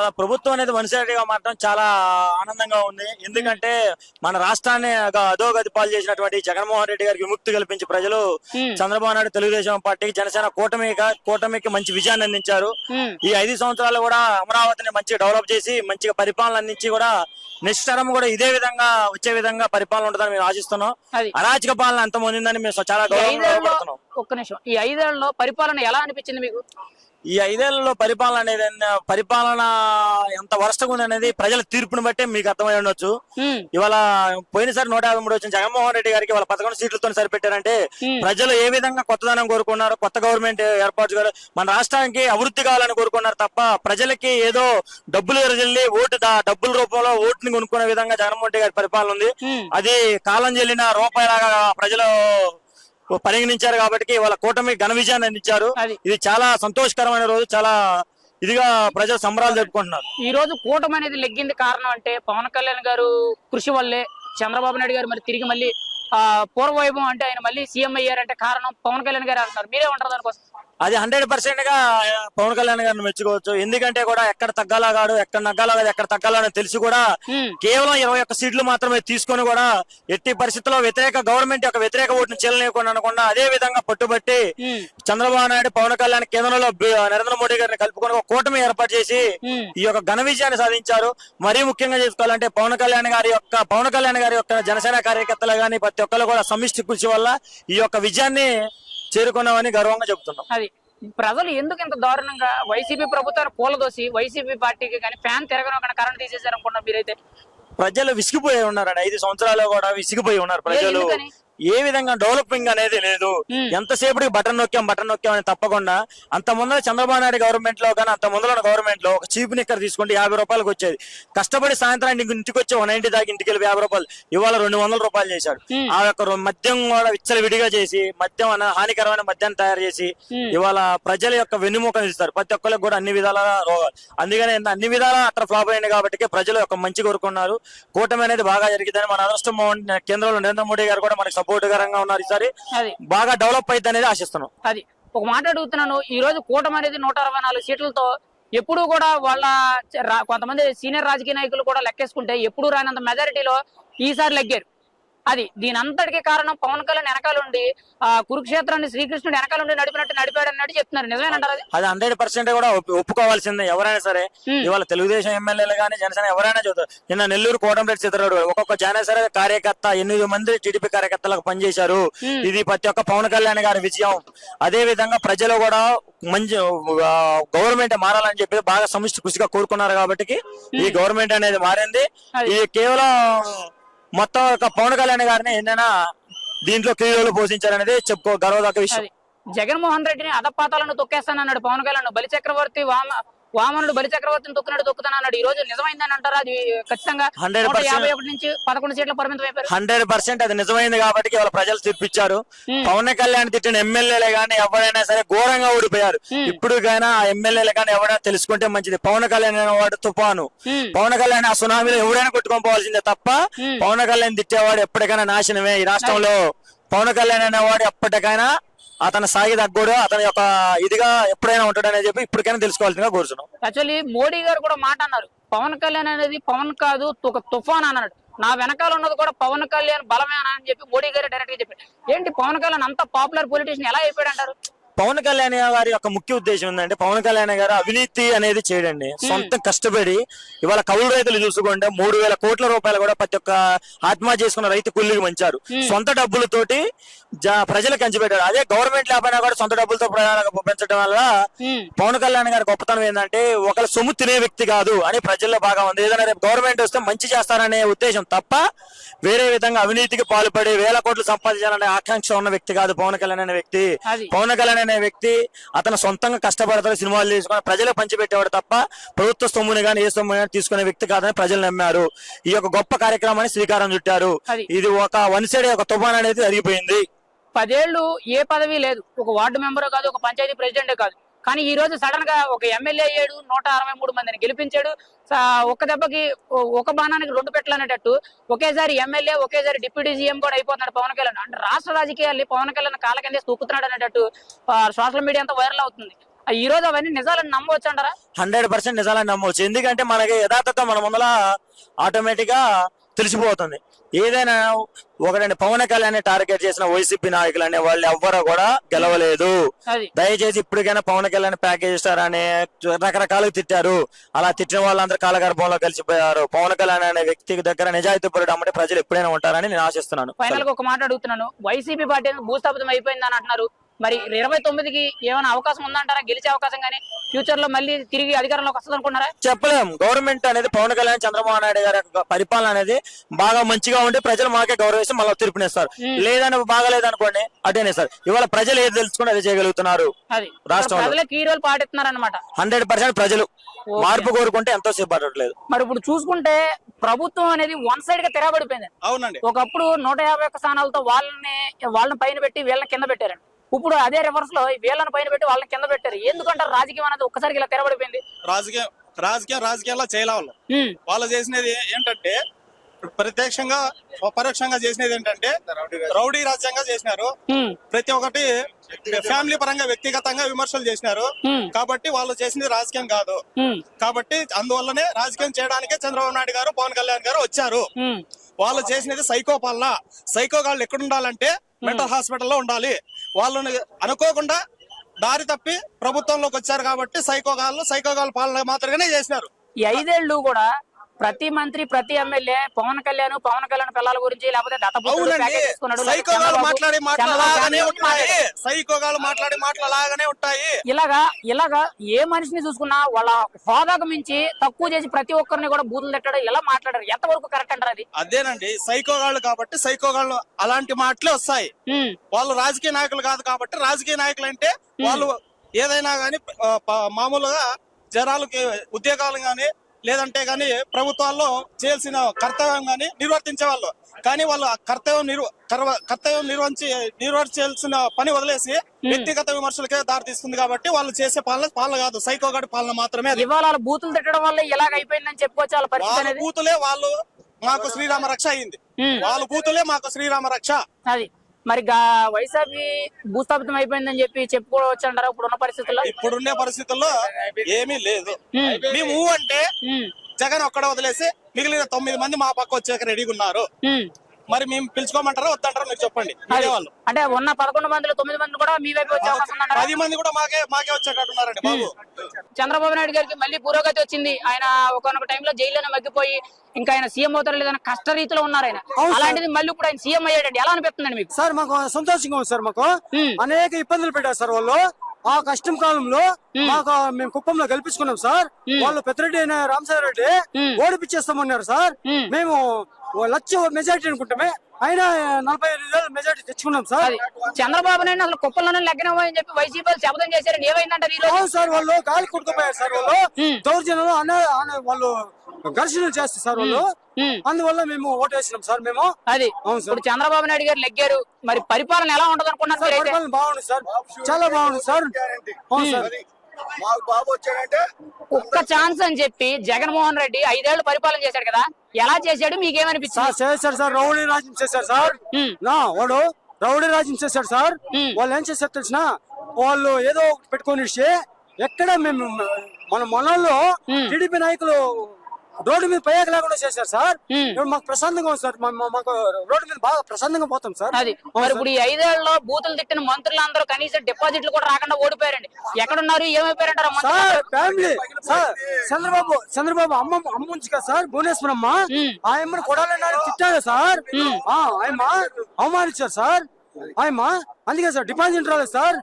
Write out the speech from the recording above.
ఇవాళ ప్రభుత్వం అనేది వన్సైడ్గా మాత్రం చాలా ఆనందంగా ఉంది. ఎందుకంటే మన రాష్ట్రాన్ని అధోగతి పాలు చేసినటువంటి జగన్మోహన్ రెడ్డి గారికి విముక్తి కల్పించి ప్రజలు చంద్రబాబు నాయుడు తెలుగుదేశం పార్టీకి జనసేన కూటమి కూటమికి మంచి విజయాన్ని అందించారు. ఈ ఐదు సంవత్సరాలు కూడా అమరావతిని మంచిగా డెవలప్ చేసి మంచిగా పరిపాలన అందించి కూడా నెక్స్ట్ టర్మ్ కూడా ఇదే విధంగా వచ్చే విధంగా పరిపాలన ఉంటుందని మేము ఆశిస్తున్నాం. అరాచక పాలన అంత పొందిందని మేము చాలా గౌరవపడుతున్నాం ఒక్క నిమిషం. ఈ ఐదేళ్ళలో పరిపాలన ఎలా అనిపించింది మీకు? ఈ ఐదేళ్ళలో పరిపాలన అనేది పరిపాలన ఎంత వరస్ట్గా ఉంది అనేది ప్రజల తీర్పుని బట్టే మీకు అర్థమై ఉండొచ్చు. ఇవాళ పోయినసారి నూట యాభై మూడు వచ్చిన జగన్మోహన్ రెడ్డి గారికి వాళ్ళ పదకొండు సీట్లతో సరిపెట్టారంటే ప్రజలు ఏ విధంగా కొత్తదనం కోరుకున్నారు కొత్త గవర్నమెంట్ ఏర్పాటు మన రాష్ట్రానికి అభివృద్ధి కావాలని కోరుకున్నారు తప్ప ప్రజలకి ఏదో డబ్బులు ఎరజల్లి ఓటు డబ్బుల రూపంలో ఓటుని కొనుక్కునే విధంగా జగన్మోహన్ రెడ్డి గారి పరిపాలన ఉంది. అది కాలం చెల్లిన రూపాయలాగా ప్రజలు పరిగణించారు కాబట్టి వాళ్ళ కూటమి ఘన విజయాన్ని అందించారు. అది. ఇది చాలా సంతోషకరమైన రోజు చాలా ఇదిగా ప్రజలు సంబరాలు జరుపుకుంటున్నారు. ఈ రోజు కూటమి అనేది లెగ్గింది కారణం అంటే పవన్ కళ్యాణ్ గారు కృషి వల్లే చంద్రబాబు నాయుడు గారు మరి తిరిగి మళ్ళీ ఆ పూర్వవైభవం అంటే ఆయన మళ్ళీ సీఎం అయ్యారంటే కారణం పవన్ కళ్యాణ్ గారు అంటున్నారు. మీరే ఉంటారు దానికోసం? అది హండ్రెడ్ పర్సెంట్గా పవన్ కళ్యాణ్ గారిని మెచ్చుకోవచ్చు. ఎందుకంటే కూడా ఎక్కడ తగ్గాలా కాడు ఎక్కడ నగ్గాలా కాదు ఎక్కడ తగ్గాలా అని తెలిసి కూడా కేవలం ఇరవై ఒక్క సీట్లు మాత్రమే తీసుకొని కూడా ఎట్టి పరిస్థితుల్లో వ్యతిరేక గవర్నమెంట్ యొక్క వ్యతిరేక ఓటును చెల్లనీయకుండా అనకుండా అదే విధంగా పట్టుబట్టి చంద్రబాబు నాయుడు పవన్ కళ్యాణ్ కేంద్రంలో నరేంద్ర మోడీ గారిని కలుపుకొని ఒక కూటమి ఏర్పాటు చేసి ఈ యొక్క ఘన విజయాన్ని సాధించారు. మరీ ముఖ్యంగా చేసుకోవాలంటే పవన్ కళ్యాణ్ గారి యొక్క పవన్ కళ్యాణ్ గారి యొక్క జనసేన కార్యకర్తలు గాని ప్రతి ఒక్కరు కూడా సమిష్టి కృషి వల్ల ఈ యొక్క విజయాన్ని చేరుకున్నామని గర్వంగా చెబుతున్నాం. అది. ప్రజలు ఎందుకు ఇంత దారుణంగా వైసీపీ ప్రభుత్వాన్ని కూలదోసి వైసీపీ పార్టీకి కానీ ఫ్యాన్ తిరగడం కానీ కరెంట్ అనుకున్నారు మీరైతే? ప్రజలు విసిగిపోయి ఉన్నారండి. ఐదు సంవత్సరాలు కూడా విసిగిపోయి ఉన్నారు ప్రజలు? ఏ విధంగా డెవలపింగ్ అనేది లేదు ఉమ్. ఎంతసేపటికి బటన్ నొక్కాం బటన్ నొక్కాం అని తప్పకుండా అంత ముందర చంద్రబాబు నాయుడు గవర్నమెంట్లో కానీ అంత ముందర గవర్నమెంట్లో ఒక చీప్ నిక్కర్ తీసుకుంటే యాభై రూపాయలకు వచ్చేది కష్టపడి సాయంత్రానికి ఇంక ఇంటికి వచ్చి వన్ నైన్టీ దాకా ఇంటికి వెళ్ళి యాభై రూపాయలు ఇవాళ రెండు వందల రూపాయలు చేశాడు. ఆ యొక్క మద్యం కూడా విచ్చల విడిగా చేసి మద్యం అన్న హానికరమైన మద్యాన్ని తయారు చేసి. ఇవాళ ప్రజల యొక్క వెన్నుముకను ఇస్తారు ప్రతి ఒక్కరికి కూడా అన్ని విధాల రోగాలు అందుకనే అన్ని విధాల అట్లా ఫ్లాప్ అయింది కాబట్టి ప్రజలు యొక్క మంచి కోరుకున్నారు కూటమి అనేది బాగా జరిగిందని మన అదృష్టం. కేంద్రంలో నరేంద్ర మోడీ గారు కూడా మనకి సపోర్ట్ కరంగా ఉన్నారు ఈసారి. అది. బాగా డెవలప్ అయింది అనేది ఆశిస్తున్నాం. అది. ఒక మాట అడుగుతున్నాను ఈ రోజు కూటమి అనేది నూట అరవై నాలుగు సీట్లతో ఎప్పుడు కూడా వాళ్ళ కొంతమంది సీనియర్ రాజకీయ నాయకులు కూడా లెక్కేసుకుంటే ఎప్పుడు రానంత మెజారిటీలో ఈసారి లెగ్గారు. అది దీని అంతటికి కారణం పవన్ కళ్యాణ్ వెనకాలండి. ఆ కురుక్షేత్రాన్ని శ్రీకృష్ణుడు వెనకాలండి నడిపినట్టు నడిపాడు అన్నట్టు చెప్తున్నారు. నిజమేనంటారు అది? అది హండ్రెడ్ పర్సెంట్ కూడా ఒప్పు- ఒప్పుకోవాల్సిందే. ఎవరైనా సరే. ఇవాళ తెలుగుదేశం ఎమ్మెల్యేలు కానీ జనసేన ఎవరైనా చూస్తారు నిన్న నెల్లూరు కోటంరెడ్డి చిత్రాడు ఒక్కొక్క జనసేన కార్యకర్త ఎనిమిది మంది టీడీపీ కార్యకర్తలకు పనిచేశారు. ఇది ప్రతి ఒక్క పవన్ కళ్యాణ్ గారి విజయం. అదే విధంగా ప్రజలు కూడా మంచి గవర్నమెంట్ మారాలని చెప్పి బాగా సమిష్టి కృషిగా కోరుకున్నారు కాబట్టి ఈ గవర్నమెంట్ అనేది మారింది. ఇది కేవలం మొత్తం ఒక పవన్ కళ్యాణ్ గారిని ఎన్నైనా దీంట్లో క్రీడలు పోషించారనేది చెప్పుకో గర్వదగ్గ విషయం. జగన్మోహన్ రెడ్డిని అదపాతాలను తొక్కేస్తానన్నాడు పవన్ కళ్యాణ్. బలి చక్రవర్తి వామ వామనుడు బలి చక్రవర్తిని తొక్కినట్టు తొక్కుతానన్నాడు ఈ రోజు నిజమైందని అంటారా అది ఖచ్చితంగా 100% నూట యాభై ఒకటి నుంచి పదకొండు సీట్ల పరిమితం అయిపోయారు హండ్రెడ్ పర్సెంట్ అది నిజమైంది కాబట్టి ఇవాళ ప్రజలు తీర్పిచ్చారు. పవన్ కళ్యాణ్ తిట్టిన ఎమ్మెల్యేలే గానీ ఎవరైనా సరే ఘోరంగా ఓడిపోయారు ఉమ్. ఇప్పుడు కానీ ఆ ఎమ్మెల్యేలు కానీ ఎవరైనా తెలుసుకుంటే మంచిది పవన్ కళ్యాణ్ అనేవాడు తుఫాను. పవన్ కళ్యాణ్ ఆ సునామీలో ఎవరైనా కొట్టుకొని పోవాల్సిందే తప్ప. పవన్ కళ్యాణ్ తిట్టేవాడు ఎప్పటికైనా నాశనమే ఈ రాష్ట్రంలో పవన్ కళ్యాణ్ అనేవాడు ఎప్పటికైనా అతను సాగి తగ్గోడు అతని యొక్క ఇదిగా ఎప్పుడైనా ఉంటాడని చెప్పి ఇప్పటికైనా తెలుసుకోవాల్సిందిగా కోరుతున్నాం యాక్చువల్లీ మోడీ గారు కూడా మాట అన్నారు పవన్ కళ్యాణ్ అనేది పవన్ కాదు ఒక తుఫాన్ అన్నాడు. నా వెనకాల ఉన్నది కూడా పవన్ కళ్యాణ్ బలమేనా అని చెప్పి మోడీ గారు డైరెక్ట్గా చెప్పారు. ఏంటి పవన్ కళ్యాణ్ అంత పాపులర్ పొలిటీషియన్ ఎలా అయిపోయాడు అంటారు పవన్ కళ్యాణ్ గారి యొక్క ముఖ్య ఉద్దేశం ఏంటంటే పవన్ కళ్యాణ్ గారు అవినీతి అనేది చేయడండి. సొంత కష్టపడి ఇవాళ కౌలు రైతులు చూసుకుంటే మూడు వేల కోట్ల రూపాయలు కూడా ప్రతి ఒక్క ఆత్మహత్య చేసుకున్న రైతు కూలీకి మంచారు సొంత డబ్బులతోటి ప్రజలకు పంచిపెట్టారు అదే గవర్నమెంట్ లేకపోయినా కూడా సొంత డబ్బులతో పెంచడం వల్ల. పవన్ కళ్యాణ్ గారి గొప్పతనం ఏంటంటే ఒకళ్ళ సొమ్ము తినే వ్యక్తి కాదు అని ప్రజల్లో బాగా ఉంది. ఏదైనా రేపు గవర్నమెంట్ వస్తే మంచి చేస్తారనే ఉద్దేశం తప్ప వేరే విధంగా అవినీతికి పాల్పడి వేల కోట్లు సంపాదించాలనే ఆకాంక్ష ఉన్న వ్యక్తి కాదు పవన్ కళ్యాణ్ అనే వ్యక్తి. పవన్ కళ్యాణ్ అనే వ్యక్తి అతను సొంతంగా కష్టపడతాడు సినిమాలు తీసుకుని ప్రజలకు పంచిపెట్టేవాడు తప్ప ప్రభుత్వ సొమ్ముని కానీ ఏ సొమ్ము కానీ తీసుకునే వ్యక్తి కాదని ప్రజలు నమ్మారు. ఈ యొక్క గొప్ప కార్యక్రమాన్ని శ్రీకారం చుట్టారు. ఇది ఒక వన్ సైడ్ ఒక తుఫాన్ అనేది జరిగిపోయింది. పదేళ్ళు ఏ పదవి లేదు. ఒక వార్డు మెంబర్ కాదు ఒక పంచాయతీ ప్రెసిడెంట్ కాదు. కానీ ఈ రోజు సడన్గా ఒక ఎమ్మెల్యే అయ్యాడు నూట అరవై మూడు మందిని గెలిపించాడు. ఒక దెబ్బకి ఒక బాణానికి రెండు పెట్టలనేటట్టు ఒకేసారి ఎమ్మెల్యే ఒకేసారి డిప్యూటీ సీఎం కూడా అయిపోతున్నాడు పవన్ కళ్యాణ్. అంటే రాష్ట్ర రాజకీయాల్ని పవన్ కళ్యాణ్ కాళ్ళ కింద తూకుతున్నాడు అనేటట్టు సోషల్ మీడియా అంతా వైరల్ అవుతుంది. ఆ ఈ రోజు అవన్నీ నిజాలని నమ్మవచ్చు అంటారా హండ్రెడ్ పర్సెంట్ నిజాలని నమ్మవచ్చు. ఎందుకంటే మనకి యథార్థత మన ముందర ఆటోమేటిక్గా తెలిసిపోతుంది. ఏదైనా ఒకటండి పవన్ కళ్యాణ్ టార్గెట్ చేసిన వైసీపీ నాయకులు అనే వాళ్ళు ఎవ్వరూ కూడా గెలవలేదు. దయచేసి ఇప్పటికైనా పవన్ కళ్యాణ్ ప్యాకేజ్ ఇస్తారు అని రకరకాలుగా తిట్టారు. అలా తిట్టిన వాళ్ళందరూ కాలగర్భంలో కలిసిపోయారు. పవన్ కళ్యాణ్ అనే వ్యక్తి దగ్గర నిజాయితీ పరుడు అమ్మటి ప్రజలు ఎప్పుడైనా ఉంటారని నేను ఆశిస్తున్నాను. ఫైనల్గా ఒక మాట అడుగుతున్నాను. వైసీపీ పార్టీ భూస్థాపితం అయిపోయిందని అంటున్నారు. మరి ఇరవై తొమ్మిదికి ఏమైనా అవకాశం ఉందంటారా? గెలిచే అవకాశం కానీ ఫ్యూచర్లో మళ్ళీ తిరిగి అధికారంలోకి వస్తుంది అనుకున్నారా చెప్పలేం. గవర్నమెంట్ అనేది పవన్ కళ్యాణ్ చంద్రబాబు నాయుడు గారి పరిపాలన అనేది బాగా మంచిగా ఉంటే ప్రజలు మాకే గౌరవిస్తే మళ్ళీ తీర్పునిస్తారు. లేదని బాగాలేదనుకోండి అటేనేస్తారు ఇవాళ ప్రజలు ఏది తెలుసుకుని అది చేయగలుగుతున్నారు? అది. రాష్ట్రంలో. ప్రజలకు ఈ రోజు పాటిస్తున్నారు అనమాట హండ్రెడ్ పర్సెంట్ ప్రజలు. మార్పు కోరుకుంటే ఎంతో సేపు పడట్లేదు మరి ఇప్పుడు చూసుకుంటే ప్రభుత్వం అనేది వన్ సైడ్గా తిరగబడిపోయింది అవునండి. ఒకప్పుడు నూట యాభై ఒక్క స్థానాలతో వాళ్ళని వాళ్ళని పైన పెట్టి వీళ్ళని కింద పెట్టారండి. ఇప్పుడు అదే రివర్స్లో వీళ్ళని పైన పెట్టి వాళ్ళని కింద పెట్టారు. ఎందుకంటారు రాజకీయం అనేది ఒక్కసారికి ఇలా తెరబడిపోయింది. రాజకీయం రాజకీయం రాజకీయాల్లో చేయలే వాళ్ళు. వాళ్ళు చేసినది ఏంటంటే ప్రత్యక్షంగా పరోక్షంగా చేసినది ఏంటంటే రౌడీ రాజ్యంగా చేసినారు. ప్రతి ఒక్కటి ఫ్యామిలీ పరంగా వ్యక్తిగతంగా విమర్శలు చేసినారు. కాబట్టి వాళ్ళు చేసినది రాజకీయం కాదు. కాబట్టి అందువల్లనే రాజకీయం చేయడానికే చంద్రబాబు నాయుడు గారు పవన్ కళ్యాణ్ గారు వచ్చారు. వాళ్ళు చేసినది సైకో పాలన. సైకో గాళ్ళు ఎక్కడ ఉండాలంటే మెంటల్ హాస్పిటల్లో ఉండాలి. వాళ్ళని అనుకోకుండా దారి తప్పి ప్రభుత్వంలోకి వచ్చారు కాబట్టి సైకోగాళ్ళు గాళ్ళు పాలన మాత్రమే చేసినారు. ఈ ఐదేళ్ళు కూడా ప్రతి మంత్రి ప్రతి ఎమ్మెల్యే పవన్ కళ్యాణ్ పవన్ కళ్యాణ్ పిల్లల గురించి లేకపోతే ఇలాగా ఇలాగా ఏ మనిషిని చూసుకున్నా వాళ్ళ హోదాకు మించి తక్కువ చేసి ప్రతి ఒక్కరిని కూడా బూతులు తిట్టడం ఇలా మాట్లాడారు. ఎంతవరకు కరెక్ట్ అంటారు అది? అదేనండి. సైకో గాళ్ళు కాబట్టి సైకో గాళ్ళు అలాంటి మాటలే వస్తాయి. వాళ్ళు రాజకీయ నాయకులు కాదు కాబట్టి రాజకీయ నాయకులు అంటే వాళ్ళు ఏదైనా గానీ మామూలుగా జనాలకి ఉద్యోగాలు గాని లేదంటే గాని ప్రభుత్వాల్లో చేయాల్సిన కర్తవ్యం గాని నిర్వర్తించే వాళ్ళు కానీ వాళ్ళు ఆ కర్తవ్యం నిర్వ కర్తవ్యం నిర్వహించి నిర్వర్తించాల్సిన పని వదిలేసి వ్యక్తిగత విమర్శలకే దారితీస్తుంది కాబట్టి వాళ్ళు చేసే పాలన పాలన కాదు. సైకోగాడి పాలన మాత్రమే ఇవాళ బూతులు తిట్టడం వల్ల ఇలాగ అయిపోయిందని చెప్పుకోవచ్చు వాళ్ళ బూతులే వాళ్ళు మాకు శ్రీరామ రక్ష అయింది. వాళ్ళ బూతులే మాకు శ్రీరామ రక్ష. మరి గా- వైసీపీ భూస్థాపితం అయిపోయిందని చెప్పి చెప్పుకోవచ్చు అంటారా ఇప్పుడున్న పరిస్థితుల్లో? ఇప్పుడుండే పరిస్థితుల్లో ఏమీ లేదు. మేము అంటే జగన్ ఒక్కడ వదిలేసి మిగిలిన తొమ్మిది మంది మా పక్క వచ్చాక రెడీగా ఉన్నారు. మరి మేము పిలుచుకోమంటారా వద్దంటారా మీరు చెప్పండి. వాళ్ళు. అంటే ఉన్న పదకొండు మందిలో తొమ్మిది మంది కూడా మీ వైపు వచ్చే అవకాశం ఉందంటారా? పది మంది కూడా మాకే మాకే వచ్చేటట్టు ఉన్నారండి బాబు. చంద్రబాబు నాయుడు గారికి మళ్ళీ పురోగతి వచ్చింది. ఆయన ఒకనొక టైంలో జైల్లోనే మగ్గిపోయి ఇంకా ఆయన సీఎం అవుతారు లేదన్న కష్ట రీతిలో ఉన్నారు ఆయన. అలాంటిది మళ్ళీ ఇప్పుడు ఆయన సీఎం అయ్యాడండి. ఎలా అనిపిస్తుందండి మీకు? సార్ మాకు సంతోషంగా ఉంది సార్ మాకు. అనేక ఇబ్బందులు పెట్టారు సార్ వాళ్ళు. ఆ కష్టం కాలంలో మాకు మేము కుప్పంలో గెలిపించుకున్నాం సార్. వాళ్ళు పెద్దరెడ్డి అయిన రామసాగర్ రెడ్డి ఉమ్. ఓడిపించేస్తామన్నారు సార్. మేము ఓ లక్ష మెజారిటీ అనుకుంటామే. అయినా నలభై ఐదు వేల మెజారిటీ తెచ్చుకున్నాం సార్. చంద్రబాబు నాయుడు అసలు కుప్పల్లోనే లగ్నమని చెప్పి వైసీపీ వాళ్ళు శపథం చేశారని ఏమైందంటారు ఈ రోజు? అవును సార్ వాళ్ళు గాలి కొట్టుకుపోయారు సార్ వాళ్ళు. దౌర్జన్యంలో అన్న వాళ్ళు ఘర్షణలు చేస్తారు సార్ వాళ్ళు. అందువల్ల మేము ఓటు వేసినాం సార్ మేము. అది. అవును సార్. చంద్రబాబు నాయుడు గారు లెగ్గారు. మరి పరిపాలన ఎలా ఉండదు అనుకున్నారు సార్ మీరైతే? పరిపాలన బాగుంది సార్. చాలా బాగుంది సార్. అవును సార్. మాకు బాబు వచ్చాడంటే ఒక్క ఛాన్స్ అని చెప్పి జగన్మోహన్ రెడ్డి ఐదేళ్ళు పరిపాలన చేశాడు కదా ఎలా చేశాడు మీకేమనిపించింది సార్ చేశారు సార్ రౌడీ రాజ్యం చేశారు సార్ ఉమ్. నా వాడు రౌడీ రాజ్యం చేశాడు సార్ ఉమ్. వాళ్ళు ఏం చేశారు తెలిసిన వాళ్ళు ఏదో ఒకటి పెట్టుకొని ఎక్కడ మేము మన మనల్లో. టీడీపీ నాయకులు రోడ్డు మీద పయ్యాక లేకుండా చేశారు సార్. ఇప్పుడు మాకు ప్రశాంతంగా ఉంది సార్. మాకు రోడ్డు మీద బాగా ప్రశాంతంగా పోతాం సార్. అది. మరి ఇప్పుడు ఈ ఐదేళ్ళలో బూతులు తిట్టిన మంత్రులందరూ కనీసం డిపాజిట్లు కూడా రాకుండా ఓడిపోయారండి. ఎక్కడున్నారు ఏమైపోయారంటారు ఆ మంత్రులు sir family. Sir Chandrababu Chandrababu అమ్మ అమ్మ ఉంచి కదా సార్ భువనేశ్వరం అమ్మ ఉమ్. ఆయమ్మని కొడాలన్నారు తిట్టారు సార్. ఆ, ఆయమ్మ అవమానించారు సార్. ఆయమ్మ అందుకే సార్ డిపాజిట్ రాలేదు సార్.